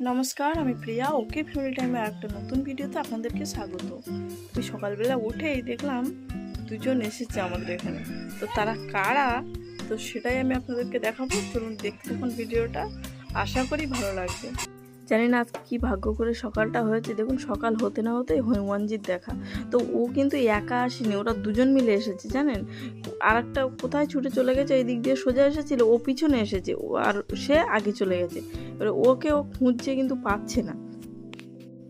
নমস্কার, আমি প্রিয়া। ওকে ফ্যামিলি টাইমে একটা নতুন ভিডিওতে আপনাদেরকে স্বাগত। আমি সকালবেলা উঠেই দেখলাম দুজন এসেছে আমাদের এখানে। তো তারা কারা? তো সেটাই আমি আপনাদেরকে দেখাবো। চলুন দেখতে ভিডিওটা। আশা করি ভালো লাগবে। জানি না আজ কী ভাগ্য করে সকালটা হয়েছে। দেখুন, সকাল হতে না হতেই হনুমানজির দেখা। তো ও কিন্তু একা আসেনি, ওরা দুজন মিলে এসেছে, জানেন? আর একটা কোথায় ছুটে চলে গেছে এই দিক দিয়ে সোজা এসেছিল, ও পিছনে এসেছে, ও আর সে আগে চলে গেছে। এবারে ওকে ও খুঁজছে কিন্তু পাচ্ছে না।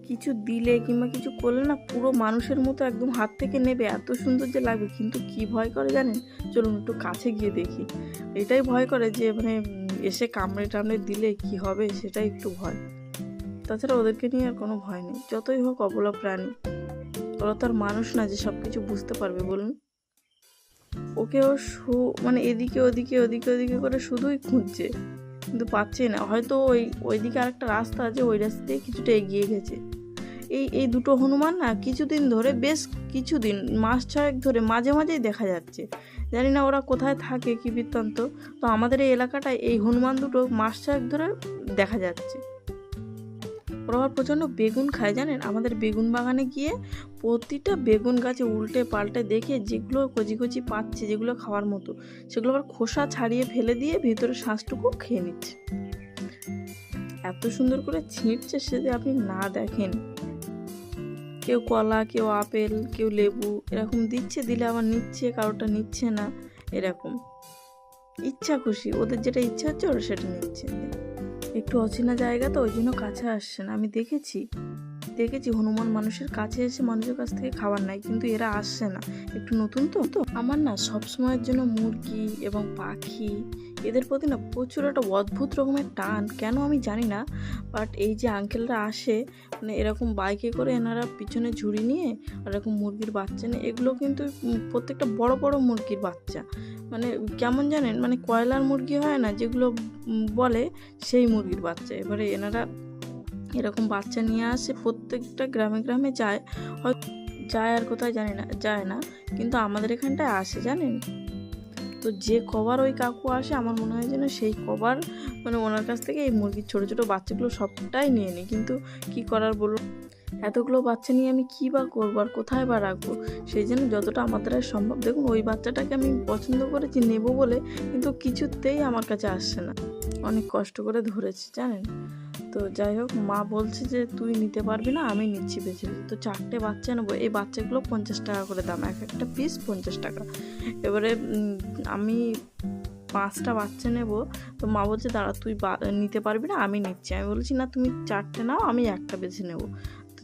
কিছু দিলে কিংবা কিছু করলে না পুরো মানুষের মতো একদম হাত থেকে নেবে, এত সুন্দর যে লাগবে। কিন্তু কি ভয় করে জানেন? চলুন একটু কাছে গিয়ে দেখি। এটাই ভয় করে যে মানে এসে কামড়ে টামড়ে দিলে কি হবে, সেটাই একটু ভয়। তাছাড়া ওদেরকে নিয়ে আর কোনো ভয় নেই। যতই হোক অবলা প্রাণী, ওরা তো আর মানুষ না যে সব কিছু বুঝতে পারবে, বলুন। ওকে ও শু মানে এদিকে ওদিকে ওদিকে ওদিকে করে শুধুই খুঁজছে, কিন্তু পাচ্ছে না। হয়তো ওই, ওইদিকে আরেকটা রাস্তা আছে, ওই রাস্তা দিয়ে কিছুটা এগিয়ে গেছে। এই এই দুটো হনুমান না কিছুদিন ধরে, বেশ কিছুদিন, মাস ছয়েক ধরে মাঝে মাঝেই দেখা যাচ্ছে। জানি না ওরা কোথায় থাকে কি বৃত্তান্ত, তো আমাদের এই এলাকাটায় এই হনুমান দুটো মাস ছয়েক ধরে দেখা যাচ্ছে। ওরা আবার প্রচণ্ড বেগুন খায়, জানেন? আমাদের বেগুন বাগানে গিয়ে প্রতিটা বেগুন গাছে উল্টে পাল্টে দেখে যেগুলো কচি কচি পাচ্ছে, যেগুলো খাওয়ার মতো, সেগুলো আবার খোসা ছাড়িয়ে ফেলে দিয়ে ভিতরে শ্বাসটুকু খেয়ে নিচ্ছে। এত সুন্দর করে ছিঁড়ছে সে যে আপনি না দেখেন। কেউ কলা, কেউ আপেল, কেউ লেবু, এরকম দিচ্ছে, দিলে আবার নিচ্ছে কারোটা নিচ্ছে না, এরকম। ইচ্ছা খুশি, ওদের যেটা ইচ্ছা হচ্ছে ওরা সেটা নিচ্ছে। একটু অচেনা জায়গা তো ওই জন্য কাছে আসছেন আমি দেখেছি। দেখেছি হনুমান মানুষের কাছে এসে মানুষের কাছ থেকে খাবার নাই কিন্তু এরা আসছে না। একটু নতুন তো? তো আমার না সব সময়ের জন্য মুরগি এবং পাখি, এদের প্রতি না প্রচুর একটা অদ্ভুত রকমের টান, কেন আমি জানি না। বাট এই যে আঙ্কেলরা আসে মানে এরকম বাইকে করে এনারা পিছনে ঝুড়ি নিয়ে এরকম মুরগির বাচ্চা নিয়ে, এগুলো কিন্তু প্রত্যেকটা বড় বড় মুরগির বাচ্চা। মানে কেমন জানেন মানে কয়লার মুরগি হয় না, যেগুলো বলে সেই মুরগির বাচ্চা। এবারে এনারা এরকম বাচ্চা নিয়ে আসে, প্রত্যেকটা গ্রামে গ্রামে যায়। যায় আর কোথায় জানি না, যায় না, কিন্তু আমাদের এখানটায় আসে, জানেন? তো যে কবার ওই কাকু আসে, আমার মনে হয় যেন সেই কবার মানে ওনার কাছ থেকে এই মুরগির ছোটো ছোটো বাচ্চাগুলো সবটাই নিয়ে নিই কিন্তু কি করার বলুন? এতগুলো বাচ্চা নিয়ে আমি কী বা করব আর কোথায় বা রাখব? সেই জন্য যতটা আমার সম্ভব, দেখুন, ওই বাচ্চাটাকে আমি পছন্দ করেছি, নেব বলে, কিন্তু কিছুতেই আমার কাছে আসছে না। অনেক কষ্ট করে ধরেছি, জানেন? তো যাই হোক, মা বলছে যে, তুই নিতে পারবি না, আমি নিচ্ছি বেশি তো চারটে বাচ্চা নেব, এই বাচ্চাগুলো পঞ্চাশ টাকা করে দাম, এক একটা পিস পঞ্চাশ টাকা। এবারে আমি পাঁচটা বাচ্চা নেব, তো মা বলছে, দাঁড়া, তুই নিতে পারবি না, আমি নিচ্ছি। আমি বলছি, না, তুমি চারটে নাও, আমি একটা বেছে নেব।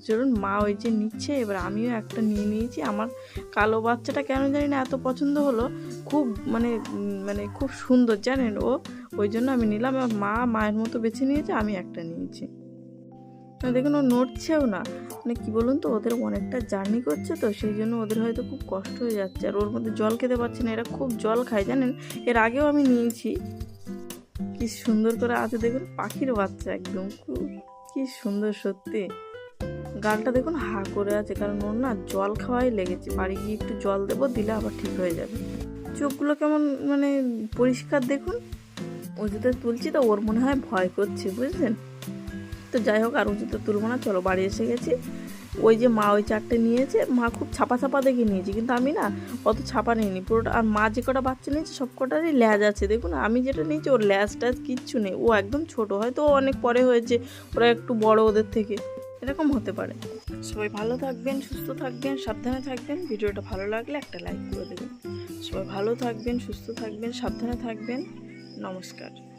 চলুন, মা ওই যে নিচ্ছে, এবার আমিও একটা নিয়ে নিয়েছি। আমার কালো বাচ্চাটা কেন জানি না এত পছন্দ হলো। খুব মানে মানে খুব সুন্দর, জানেন? ও, ওই জন্য আমি নিলাম মা মায়ের মতো বেছে নিয়েছে, আমি একটা নিয়েছি। দেখুন, ও নড়ছেও না। মানে কি বলুন তো, ওদের অনেকটা জার্নি করছে তো, সেই জন্য ওদের হয়তো খুব কষ্ট হয়ে যাচ্ছে। আর ওর মধ্যে জল খেতে পারছে না, এরা খুব জল খায়, জানেন? এর আগেও আমি নিয়েছি। কি সুন্দর করে আছে, দেখুন, পাখির বাচ্চা একদম। খুব, কি সুন্দর, সত্যি। গালটা দেখুন হা করে আছে, কারণ ওর না জল খাওয়াই লেগেছে। বাড়ি গিয়ে একটু জল দেবো, দিলে আবার ঠিক হয়ে যাবে। চোখগুলো কেমন মানে পরিষ্কার দেখুন। উঁচুতে তুলছি তো, ওর মনে হয় ভয় করছে, বুঝলেন? তো যাই হোক, আর উঁচুতে তুলবো না, চলো বাড়ি এসে গেছি। ওই যে মা ওই চারটে নিয়েছে, মা খুব ছাপা ছাপা দেখে নিয়েছে, কিন্তু আমি না অত ছাপা নিইনি। পুরোটা, আর মা যে কটা বাচ্চা নিয়েছে, সব কটারই ল্যাজ আছে। দেখুন, আমি যেটা নিয়েছি, ওর ল্যাজ ট্যাজ কিচ্ছু নেই। ও একদম ছোট, হয়তো অনেক পরে হয়েছে, ওরা একটু বড় ওদের থেকে। এরকম হতে পারে। সবাই ভালো থাকবেন, সুস্থ থাকবেন, সাবধানে থাকবেন। ভিডিওটা ভালো লাগলে একটা লাইক করে দেবেন। সবাই ভালো থাকবেন, সুস্থ থাকবেন, সাবধানে থাকবেন। নমস্কার।